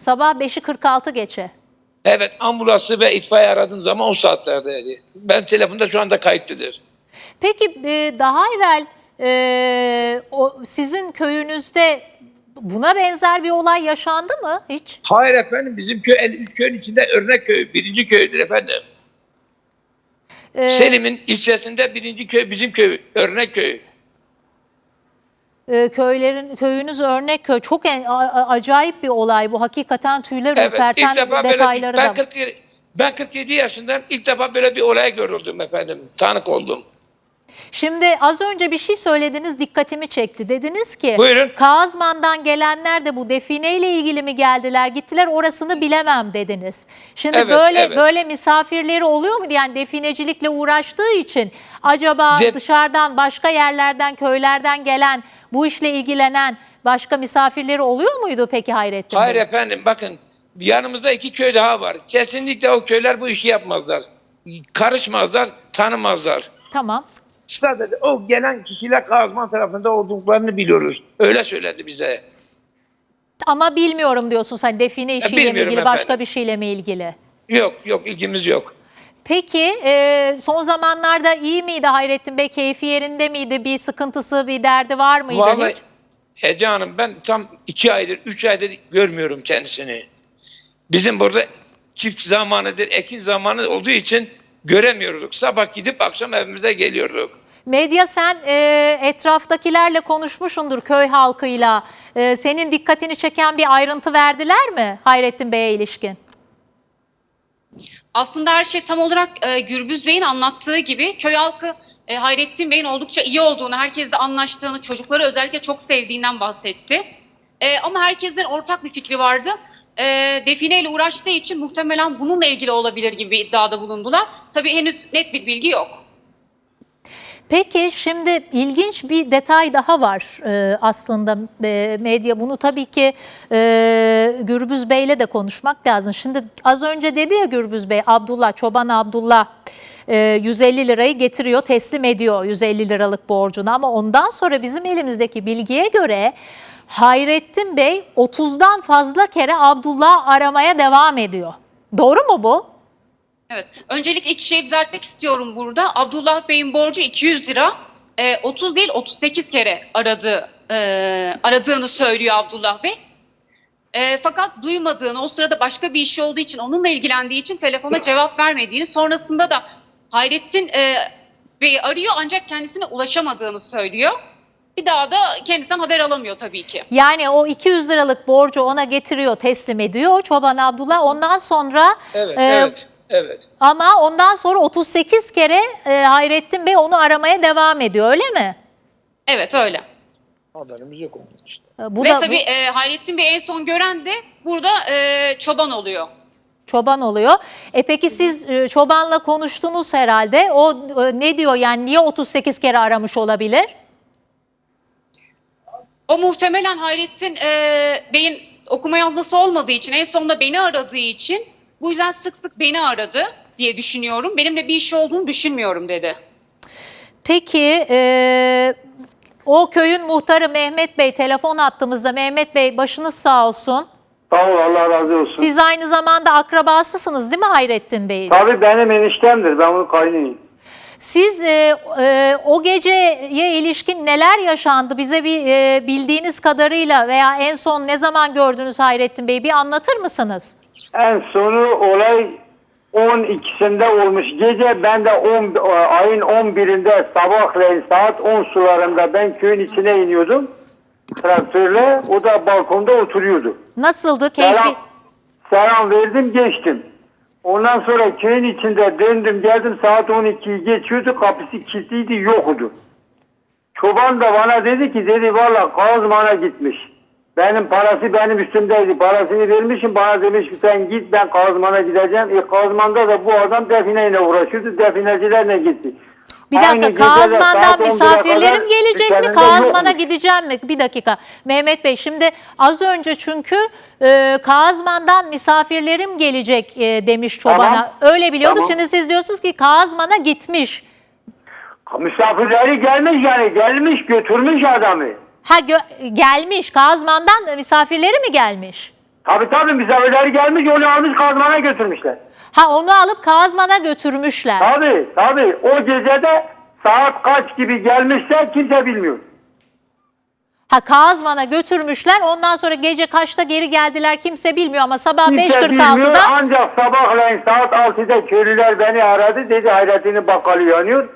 Sabah 5'i 46 geçe. Evet ambulansı ve itfaiye aradığım zaman o saatlerdeydi. Ben telefonda şu anda kayıtlıdır. Peki e, daha evvel e, o sizin köyünüzde buna benzer bir olay yaşandı mı hiç? Hayır efendim bizim köy 53 köyün içinde örnek köy. Birinci köydür efendim. E, Selim'in ilçesinde birinci köy bizim köy. Örnek köy. E, köylerin köyünüz örnek köy. Çok en- a- a- acayip bir olay bu. Hakikaten tüyler Evet ürperten böyle detayları ben, da. 47, ben 47 yaşındayım. İlk defa böyle bir olaya görüldüm efendim. Tanık oldum. Şimdi az önce bir şey söylediniz dikkatimi çekti. Dediniz ki Buyurun. Kazman'dan gelenler de bu defineyle ilgili mi geldiler gittiler orasını bilemem dediniz. Şimdi Evet, böyle evet. böyle misafirleri oluyor mu yani definecilikle uğraştığı için acaba De- dışarıdan başka yerlerden köylerden gelen bu işle ilgilenen başka misafirleri oluyor muydu peki Hayrettin Hayır Bey? efendim bakın yanımızda iki köy daha var. Kesinlikle o köyler bu işi yapmazlar. Karışmazlar, tanımazlar. Tamam. Sadece o gelen kişiler Kazman tarafında olduklarını biliyoruz. Öyle söyledi bize. Ama bilmiyorum diyorsun sen define işiyle mi ilgili başka efendim. bir şeyle mi ilgili? Yok yok ilgimiz yok. Peki e, son zamanlarda iyi miydi Hayrettin Bey? Keyfi yerinde miydi? Bir sıkıntısı, bir derdi var mıydı Vallahi hiç? Ece Hanım ben tam iki aydır, üç aydır görmüyorum kendisini. Bizim burada çift zamanıdır, ekin zamanı olduğu için göremiyorduk. Sabah gidip akşam evimize geliyorduk. Medya sen e, etraftakilerle konuşmuşsundur köy halkıyla. E, senin dikkatini çeken bir ayrıntı verdiler mi Hayrettin Bey'e ilişkin? Aslında her şey tam olarak e, Gürbüz Bey'in anlattığı gibi köy halkı e, Hayrettin Bey'in oldukça iyi olduğunu, herkesle anlaştığını, çocukları özellikle çok sevdiğinden bahsetti. E, ama herkesin ortak bir fikri vardı. E, defineyle uğraştığı için muhtemelen bununla ilgili olabilir gibi bir iddiada bulundular. Tabii henüz net bir bilgi yok. Peki şimdi ilginç bir detay daha var e, aslında e, medya. Bunu tabii ki e, Gürbüz Bey'le de konuşmak lazım. Şimdi az önce dedi ya Gürbüz Bey, Abdullah, Çoban Abdullah e, 150 lirayı getiriyor, teslim ediyor 150 liralık borcunu. Ama ondan sonra bizim elimizdeki bilgiye göre Hayrettin Bey 30'dan fazla kere Abdullah aramaya devam ediyor. Doğru mu bu? Evet. Öncelikle iki şey düzeltmek istiyorum burada. Abdullah Bey'in borcu 200 lira. E, 30 değil 38 kere aradı, e, aradığını söylüyor Abdullah Bey. E, fakat duymadığını, o sırada başka bir işi olduğu için, onunla ilgilendiği için telefona cevap vermediğini, sonrasında da Hayrettin e, Bey'i arıyor ancak kendisine ulaşamadığını söylüyor. Bir daha da kendisinden haber alamıyor tabii ki. Yani o 200 liralık borcu ona getiriyor, teslim ediyor Çoban Abdullah. Ondan sonra Evet, e, evet, evet. ama ondan sonra 38 kere e, Hayrettin Bey onu aramaya devam ediyor öyle mi? Evet öyle. Haberimiz yok onun işte. E, Bu Ve da tabii bu- e, Hayrettin Bey en son gören de burada e, çoban oluyor. çoban oluyor. E peki siz e, çobanla konuştunuz herhalde. O e, ne diyor yani niye 38 kere aramış olabilir? O muhtemelen Hayrettin e, Bey'in okuma yazması olmadığı için en sonunda beni aradığı için bu yüzden sık sık beni aradı diye düşünüyorum. Benimle bir işi olduğunu düşünmüyorum dedi. Peki e, o köyün muhtarı Mehmet Bey telefon attığımızda Mehmet Bey başınız sağ olsun. Sağ ol Allah razı olsun. Siz aynı zamanda akrabasısınız değil mi Hayrettin Bey? Tabii benim eniştemdir. Ben onun kaynıyım. Siz e, e, o geceye ilişkin neler yaşandı? Bize bir e, bildiğiniz kadarıyla veya en son ne zaman gördünüz Hayrettin Bey bir anlatır mısınız? En sonu olay 12'sinde olmuş. Gece ben de 10, ayın 11'inde sabahleyin saat 10 sularında ben köyün içine iniyordum. Traktörle. O da balkonda oturuyordu. Nasıldı? Keyfi... Selam, selam verdim geçtim. Ondan sonra köyün içinde döndüm geldim saat 12'yi geçiyordu kapısı kilitliydi yoktu. Çoban da bana dedi ki dedi valla Kazman'a gitmiş. Benim parası benim üstümdeydi. Parasını vermişim bana demiş ki sen git ben Kazman'a gideceğim. E Kazman'da da bu adam defineyle uğraşıyordu. Definecilerle gitti. Bir Aynı dakika Kazman'dan saat 11'e misafirlerim kadar gelecek mi? dükkanında Kazman'a gideceğim mi? Bir dakika. Mehmet Bey şimdi az önce çünkü e, Kazman'dan misafirlerim gelecek e, demiş çobana. Tamam. Öyle biliyorduk. Tamam. Şimdi siz diyorsunuz ki Kazman'a gitmiş. Misafirleri gelmiş yani gelmiş götürmüş adamı. Ha gö- gelmiş. Kazman'dan misafirleri mi gelmiş? Tabii tabii misafirleri gelmiş onu almış kazmana götürmüşler. Ha onu alıp Kazman'a götürmüşler. Tabii tabii o gecede saat kaç gibi gelmişler kimse bilmiyor. Ha Kazman'a götürmüşler. Ondan sonra gece kaçta geri geldiler kimse bilmiyor ama sabah Kimse bilmiyor 5.46'da ancak sabahleyin saat 6'da köylüler beni aradı dedi Hayrettin'in bakkalı yanıyor.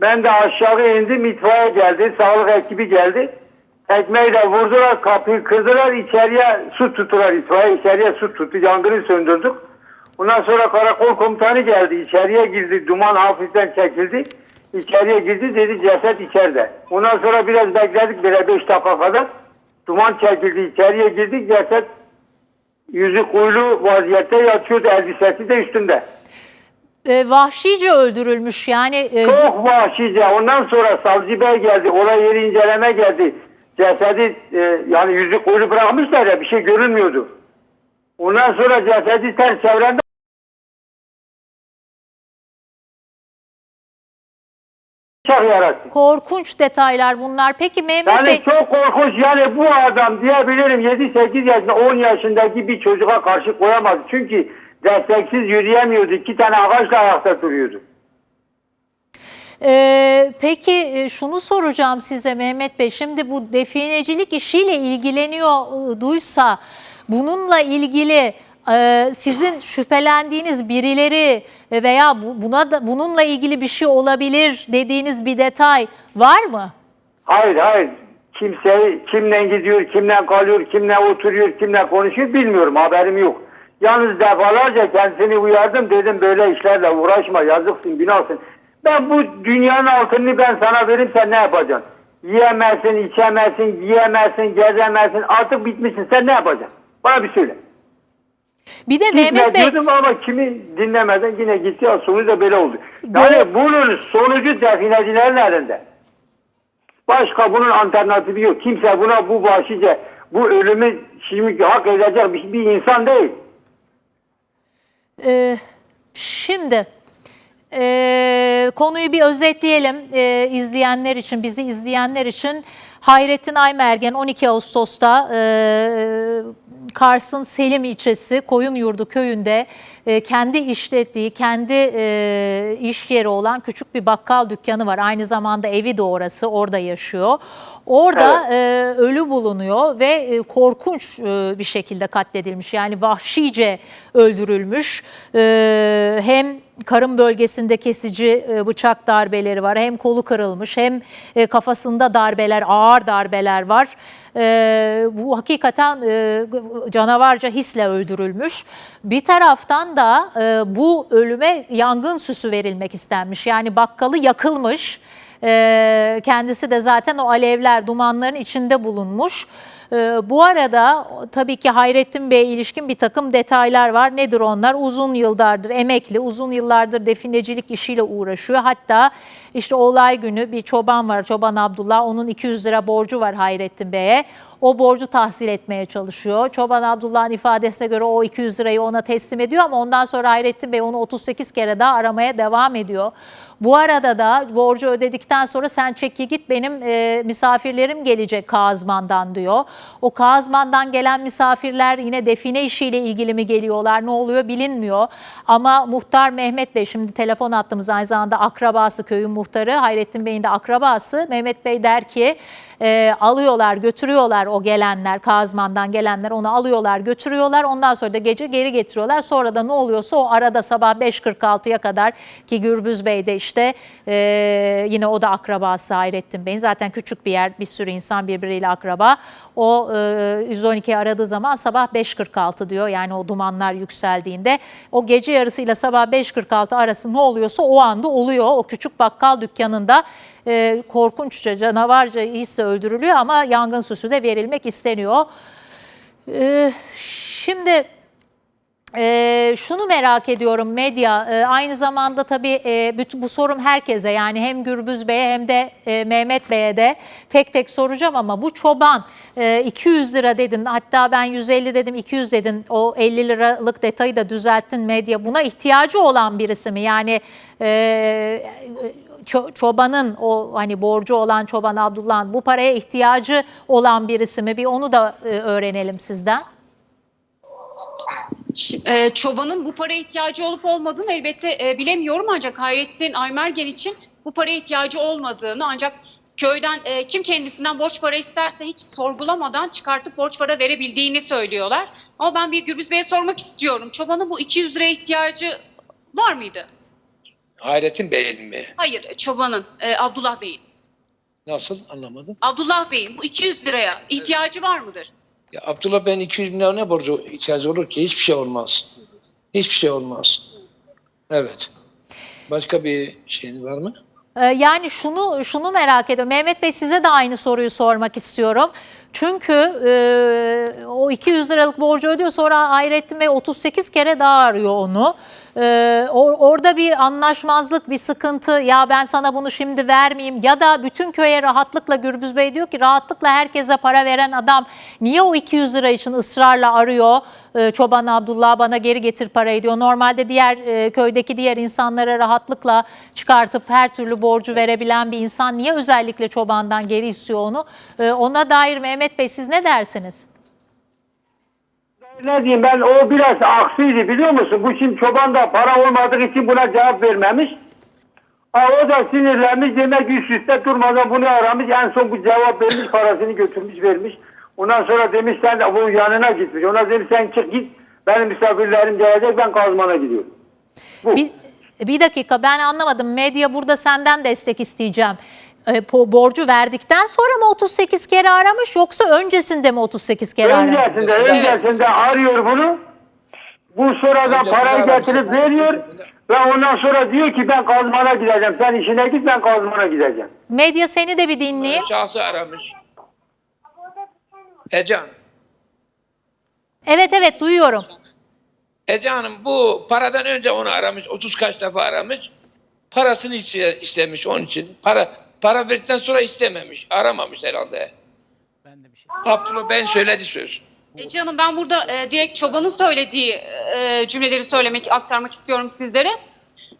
Ben de aşağı indim itfaiye geldi sağlık ekibi geldi. Ekmeği de vurdular kapıyı kırdılar içeriye su tuttular itfaiye içeriye su tuttu yangını söndürdük. Ondan sonra karakol komutanı geldi içeriye girdi duman hafiften çekildi. İçeriye girdi dedi ceset içeride. Ondan sonra biraz bekledik bile 5 dakika kadar. Duman çekildi içeriye girdik ceset Yüzü kuyulu vaziyette yatıyordu elbisesi de üstünde. e, vahşice öldürülmüş. Yani e, Çok vahşice. Ondan sonra savcı bey geldi. Olay yeri inceleme geldi. Cesedi e, yani yüzü kuyulu bırakmışlar ya bir şey görünmüyordu. Ondan sonra cesedi ters çevrende korkunç detaylar bunlar. Peki Mehmet Yani Bey çok korkunç yani bu adam diyebilirim 7-8 yaşında 10 yaşındaki bir çocuğa karşı koyamaz. Çünkü desteksiz yürüyemiyordu. iki tane ağaçla ayakta duruyordu. Ee, peki e, şunu soracağım size Mehmet Bey. Şimdi bu definecilik işiyle ilgileniyor e, duysa bununla ilgili e, sizin şüphelendiğiniz birileri veya bu- buna da bununla ilgili bir şey olabilir dediğiniz bir detay var mı? Hayır hayır. Kimse kimle gidiyor, kimle kalıyor, kimle oturuyor, kimle konuşuyor bilmiyorum. Haberim yok. Yalnız defalarca kendisini uyardım. Dedim böyle işlerle uğraşma. Yazıksın, günahsın. Ben bu dünyanın altını ben sana veririm sen ne yapacaksın? Yiyemezsin, içemezsin, giyemezsin, gezemezsin. Artık bitmişsin. Sen ne yapacaksın? Bana bir söyle. Bir de Gitme Mehmet Bey diyordum ama kimi dinlemeden yine gitti. Ya, Sonu da böyle oldu. Yani bunun sonucu definecilerin elinde. Başka bunun alternatifi yok. Kimse buna bu vahşice, bu ölümü şimdi hak edecek bir, bir insan değil. Ee, şimdi e, konuyu bir özetleyelim e, izleyenler için, bizi izleyenler için. Hayrettin Aymergen 12 Ağustos'ta e, Kars'ın Selim ilçesi Koyunyurdu köyünde e, kendi işlettiği, kendi e, iş yeri olan küçük bir bakkal dükkanı var. Aynı zamanda evi de orası, orada yaşıyor. Orada Evet. e, ölü bulunuyor ve e, korkunç e, bir şekilde katledilmiş. Yani vahşice öldürülmüş. E, hem karın bölgesinde kesici e, bıçak darbeleri var. Hem kolu kırılmış hem e, kafasında darbeler, ağır darbeler var. E, bu hakikaten canavarca hisle öldürülmüş. Bir taraftan da bu ölüme yangın süsü verilmek istenmiş. Yani bakkalı yakılmış. Ee, kendisi de zaten o alevler, dumanların içinde bulunmuş. Ee, bu arada tabii ki Hayrettin Bey'e ilişkin bir takım detaylar var. Nedir onlar? Uzun yıllardır emekli, uzun yıllardır definecilik işiyle uğraşıyor. Hatta işte olay günü bir çoban var, Çoban Abdullah. Onun 200 lira borcu var Hayrettin Bey'e. O borcu tahsil etmeye çalışıyor. Çoban Abdullah'ın ifadesine göre o 200 lirayı ona teslim ediyor ama ondan sonra Hayrettin Bey onu 38 kere daha aramaya devam ediyor. Bu arada da borcu ödedikten sonra sen çeki git benim e, misafirlerim gelecek Kazman'dan diyor. O Kazman'dan gelen misafirler yine define işiyle ilgili mi geliyorlar ne oluyor bilinmiyor. Ama muhtar Mehmet Bey şimdi telefon attığımız aynı zamanda akrabası köyün muhtarı Hayrettin Bey'in de akrabası Mehmet Bey der ki e, alıyorlar götürüyorlar o gelenler Kazman'dan gelenler onu alıyorlar götürüyorlar. Ondan sonra da gece geri getiriyorlar. Sonra da ne oluyorsa o arada sabah 5.46'ya kadar ki Gürbüz Bey de işte e, yine o da akrabası Hayrettin Bey'in. Zaten küçük bir yer bir sürü insan birbiriyle akraba. O e, 112'yi aradığı zaman sabah 5.46 diyor. Yani o dumanlar yükseldiğinde. O gece yarısıyla sabah 5.46 arası ne oluyorsa o anda oluyor. O küçük bakkal dükkanında e, korkunçça canavarca hisse öldürülüyor ama yangın süsü de verilmek isteniyor. E, şimdi e, şunu merak ediyorum medya. E, aynı zamanda tabii e, bütün bu sorum herkese yani hem Gürbüz Bey'e hem de e, Mehmet Bey'e de tek tek soracağım ama bu çoban e, 200 lira dedin hatta ben 150 dedim 200 dedin. O 50 liralık detayı da düzelttin medya. Buna ihtiyacı olan birisi mi? Yani e, ço- çobanın o hani borcu olan çoban Abdullah'ın bu paraya ihtiyacı olan birisi mi bir onu da e, öğrenelim sizden. E, çobanın bu paraya ihtiyacı olup olmadığını elbette e, bilemiyorum ancak Hayrettin Aymergen için bu paraya ihtiyacı olmadığını ancak köyden e, kim kendisinden borç para isterse hiç sorgulamadan çıkartıp borç para verebildiğini söylüyorlar. Ama ben bir Gürbüz Bey'e sormak istiyorum. Çobanın bu 200 liraya ihtiyacı var mıydı? Hayrettin Bey'in mi? Hayır, çobanın, e, Abdullah Bey'in. Nasıl anlamadım. Abdullah Bey'in bu 200 liraya ihtiyacı var mıdır? Ya Abdullah ben 200 bin lira ne borcu ihtiyacı olur ki? Hiçbir şey olmaz. Hiçbir şey olmaz. Evet. Başka bir şeyin var mı? Ee, Yani şunu şunu merak ediyorum. Mehmet Bey size de aynı soruyu sormak istiyorum. Çünkü e, o 200 liralık borcu ödüyor sonra Hayrettin Bey 38 kere daha arıyor onu. E, or- orada bir anlaşmazlık, bir sıkıntı ya ben sana bunu şimdi vermeyeyim ya da bütün köye rahatlıkla Gürbüz Bey diyor ki rahatlıkla herkese para veren adam niye o 200 lira için ısrarla arıyor e, Çoban Abdullah bana geri getir parayı diyor. Normalde diğer e, köydeki diğer insanlara rahatlıkla çıkartıp her türlü borcu verebilen bir insan niye özellikle çobandan geri istiyor onu? E, ona dair Mehmet Bey siz ne dersiniz? Ne diyeyim ben o biraz aksiydi biliyor musun? Bu şimdi çoban da para olmadığı için buna cevap vermemiş. Ha, o da sinirlenmiş demek üst üste durmadan bunu aramış. En son bu cevap vermiş parasını götürmüş vermiş. Ondan sonra demiş sen de bunun yanına gitmiş. Ona demiş sen çık git. Benim misafirlerim gelecek ben kazmana gidiyorum. Bu. Bir, bir dakika ben anlamadım. Medya burada senden destek isteyeceğim. E, borcu verdikten sonra mı 38 kere aramış yoksa öncesinde mi 38 kere aramış? Öncesinde, öncesinde arıyor bunu. Bu Öncesinde parayı aramış. getirip veriyor. Ve ondan sonra diyor ki ben kazmana gideceğim. Sen işine git ben kazmana gideceğim. Medya seni de bir dinleyeyim. Şahsı aramış. Ece Hanım. Evet evet duyuyorum. Ece Hanım bu paradan önce onu aramış. 30 kaç defa aramış. Parasını iste- istemiş onun için. Para para verdikten sonra istememiş. Aramamış herhalde. Abdullah ben söyledi söz. E canım ben burada e, direkt çobanın söylediği e, cümleleri söylemek, aktarmak istiyorum sizlere.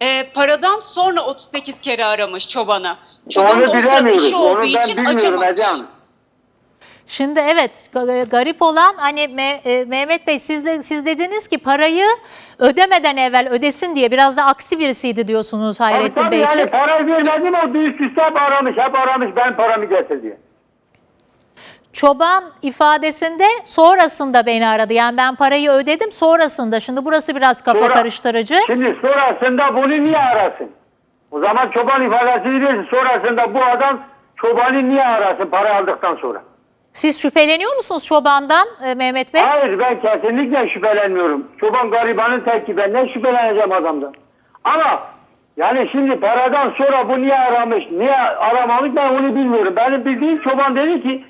E, paradan sonra 38 kere aramış çobanı. Çoban da o sırada bilemiyoruz. işi Onu olduğu ben için bilmiyorum açamamış. Ece Hanım. Şimdi evet ga- garip olan hani e, Mehmet Bey siz de siz dediniz ki parayı ödemeden evvel ödesin diye biraz da aksi birisiydi diyorsunuz Hayrettin tabii Bey için. yani parayı vermedim o üste hep aramış. Hep aramış ben paramı getir diye. Çoban ifadesinde sonrasında beni aradı. Yani ben parayı ödedim sonrasında. Şimdi burası biraz kafa Sonra- karıştırıcı. Şimdi sonrasında bunu niye arasın? O zaman çoban ifadesini verirsin. Sonrasında bu adam çobanı niye arasın para aldıktan sonra? Siz şüpheleniyor musunuz çobandan e, Mehmet Bey? Hayır ben kesinlikle şüphelenmiyorum. Çoban garibanın teki ben ne şüpheleneceğim adamdan. Ama yani şimdi paradan sonra bu niye aramış, niye aramamış ben onu bilmiyorum. Benim bildiğim çoban dedi ki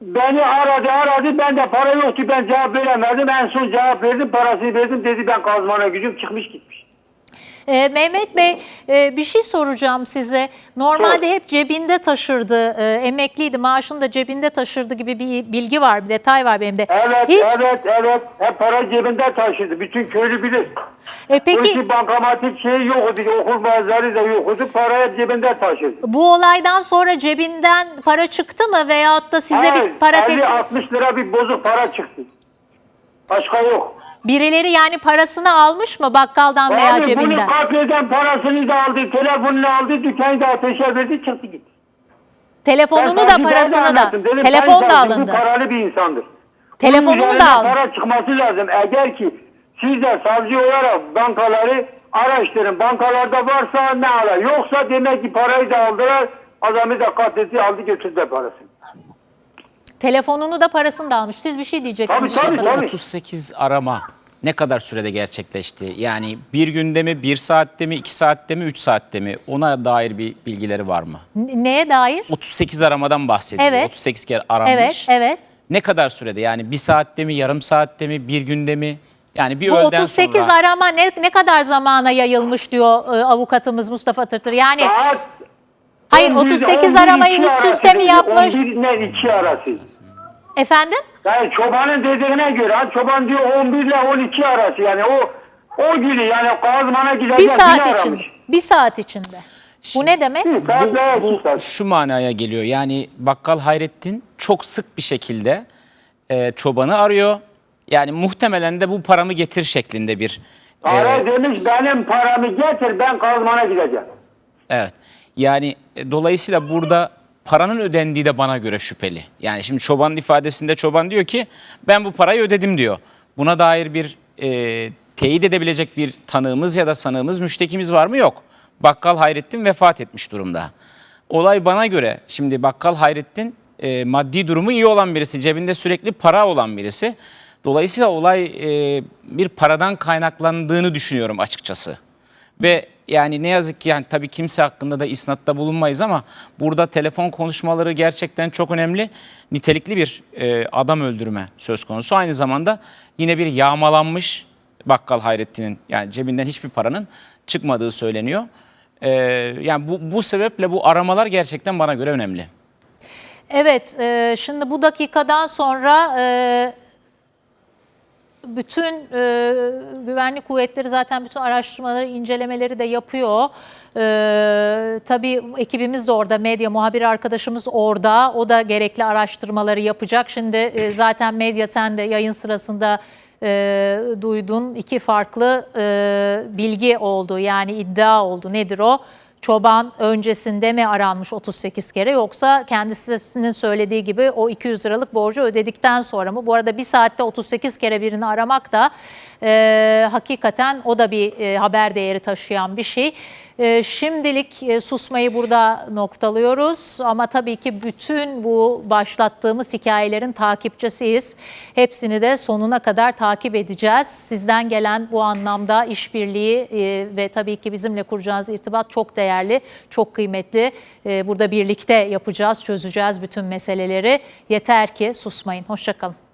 beni aradı aradı ben de para yoktu ben cevap veremedim. En son cevap verdim parasını verdim dedi ben kazmana gücüm çıkmış gitmiş. E, Mehmet Bey e, bir şey soracağım size. Normalde hep cebinde taşırdı, e, emekliydi, maaşını da cebinde taşırdı gibi bir bilgi var, bir detay var benim de. Evet Hiç, evet evet hep para cebinde taşıdı. Bütün köylü bilir. e, Peki. peki bankamatik şey yoktu. Okul bazıları da yoktu. Parayı cebinde taşıdı. bu olaydan sonra cebinden para çıktı mı veyahut da size Hayır, bir para teslim... 50-60 lira bir bozuk para çıktı. Başka yok. Birileri yani parasını almış mı bakkaldan veya Abi bunu cebinden? kafeden parasını da aldı, telefonunu aldı, dükkanı da ateşe verdi, çıktı gitti. Telefonunu Ben da savcıya parasını da. anlattım. Dedim, Telefon sayın da alındı. Bu paralı bir insandır. Telefonunu Bunun da üzerine almış. Para çıkması lazım. Eğer ki siz de savcı olarak bankaları araştırın. Bankalarda varsa ne ala? Yoksa demek ki parayı da aldılar. Adamı da katletti aldı götürdü parasını. Telefonunu da parasını da almış. Siz bir şey diyecektiniz. Tabii, tabii, tabii. 38 arama ne kadar sürede gerçekleşti? Yani bir günde mi, bir saatte mi, iki saatte mi, üç saatte mi? Ona dair bir bilgileri var mı? N- Neye dair? 38 aramadan bahsediyor. Evet. 38 kere aranmış. Evet, evet. Ne kadar sürede? Yani bir saatte mi, yarım saatte mi, bir günde mi? Yani bir Bu öğleden 38 sonra... arama ne, ne kadar zamana yayılmış diyor e, avukatımız Mustafa Tırtır. Yani Saat hayır 11 38 11 aramayı iki üst üste mi yapmış? 11 ile 2 arası. Efendim? Yani çobanın dediğine göre ha, çoban diyor 11 ile 12 arası yani o o günü yani kazmana gidecek Bir saat içinde. Bir saat içinde. Bu ne demek? Bu, bu şu manaya geliyor. Yani Bakkal Hayrettin çok sık bir şekilde e, çobanı arıyor. Yani muhtemelen de bu paramı getir şeklinde bir e, Ara demiş benim paramı getir ben kazmana gideceğim. Evet. Yani e, dolayısıyla burada paranın ödendiği de bana göre şüpheli. Yani şimdi çobanın ifadesinde çoban diyor ki ben bu parayı ödedim diyor. Buna dair bir e, teyit edebilecek bir tanığımız ya da sanığımız, müştekimiz var mı? Yok. Bakkal Hayrettin vefat etmiş durumda. Olay bana göre şimdi Bakkal Hayrettin e, maddi durumu iyi olan birisi, cebinde sürekli para olan birisi. Dolayısıyla olay e, bir paradan kaynaklandığını düşünüyorum açıkçası. Ve yani ne yazık ki yani tabii kimse hakkında da isnatta bulunmayız ama burada telefon konuşmaları gerçekten çok önemli. Nitelikli bir e, adam öldürme söz konusu. Aynı zamanda yine bir yağmalanmış Bakkal Hayrettin'in yani cebinden hiçbir paranın çıkmadığı söyleniyor. E, yani bu, bu sebeple bu aramalar gerçekten bana göre önemli. Evet, e, şimdi bu dakikadan sonra e, bütün e, güvenlik kuvvetleri zaten bütün araştırmaları, incelemeleri de yapıyor. E, tabii ekibimiz de orada, medya muhabiri arkadaşımız orada. O da gerekli araştırmaları yapacak. Şimdi e, zaten medya sen de yayın sırasında e, duydun iki farklı e, bilgi oldu. Yani iddia oldu. Nedir o? Çoban öncesinde mi aranmış 38 kere yoksa kendisinin söylediği gibi o 200 liralık borcu ödedikten sonra mı? Bu arada bir saatte 38 kere birini aramak da e, hakikaten o da bir e, haber değeri taşıyan bir şey. E, şimdilik e, susmayı burada noktalıyoruz ama tabii ki bütün bu başlattığımız hikayelerin takipçisiyiz. Hepsini de sonuna kadar takip edeceğiz. Sizden gelen bu anlamda işbirliği e, ve tabii ki bizimle kuracağınız irtibat çok değerli, çok kıymetli. E, burada birlikte yapacağız, çözeceğiz bütün meseleleri. Yeter ki susmayın. Hoşçakalın.